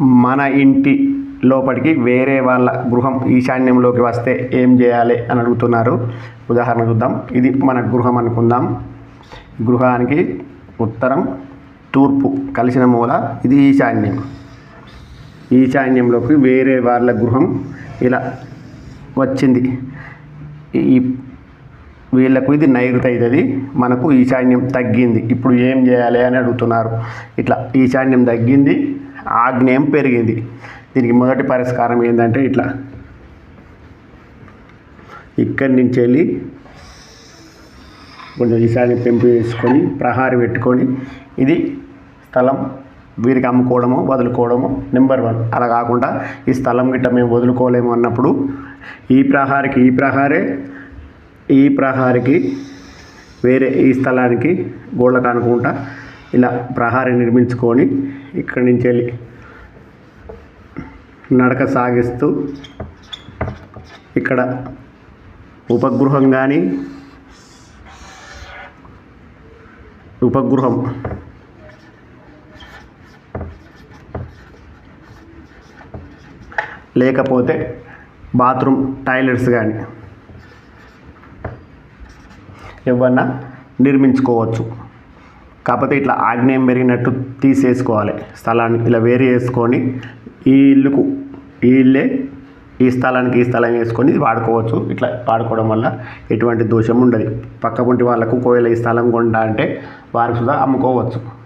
మన ఇంటి లోపలికి వేరే వాళ్ళ గృహం ఈశాన్యంలోకి వస్తే ఏం చేయాలి అని అడుగుతున్నారు. ఉదాహరణ చూద్దాం. ఇది మన గృహం అనుకుందాం. గృహానికి ఉత్తరం తూర్పు కలిసిన మూల ఇది ఈశాన్యం. ఈశాన్యంలోకి వేరే వాళ్ళ గృహం ఇలా వచ్చింది. ఈ వీళ్ళకు ఇది నైరుతి అవుతుంది మనకు ఈశాన్యం తగ్గింది. ఇప్పుడు ఏం చేయాలి అని అడుగుతున్నారు. ఇట్లా ఈశాన్యం తగ్గింది. ఆగ్నేయం పెరిగింది. దీనికి మొదటి పరిష్కారం ఏంటంటే ఇట్లా. ఇక్కడి నుంచి వెళ్ళి కొంచెం ఈసారి పెంపు చేసుకొని ప్రహారి పెట్టుకొని ఇది స్థలం వీరికి అమ్ముకోవడము వదులుకోవడము నెంబర్ వన్. అలా కాకుండా ఈ స్థలం గిట్ట మేము వదులుకోలేము అన్నప్పుడు ఈ ప్రహారికి ఈ ప్రహారే ఈ ప్రహారికి వేరే ఈ స్థలానికి గోళ్ళకు అనుకుంటా ఇలా ప్రహారీ నిర్మించుకొని ఇక్కడి నుంచి వెళ్ళి నడక సాగిస్తూ ఇక్కడ ఉపగృహం కానీ ఉపగృహం లేకపోతే బాత్రూమ్ టాయిలెట్స్ కానీ ఏమన్నా నిర్మించుకోవచ్చు. కాకపోతే ఇట్లా ఆగ్నేయం పెరిగినట్టు తీసేసుకోవాలి. స్థలాన్ని ఇలా వేరు చేసుకొని ఈ ఇల్లుకు ఈ ఇల్లే ఈ స్థలానికి ఈ స్థలం వేసుకొని వాడుకోవచ్చు. ఇట్లా వాడుకోవడం వల్ల ఎటువంటి దోషం ఉండదు. పక్క వాళ్ళకు ఒకవేళ ఈ స్థలం కొంటా అంటే వారికి సుధా అమ్ముకోవచ్చు.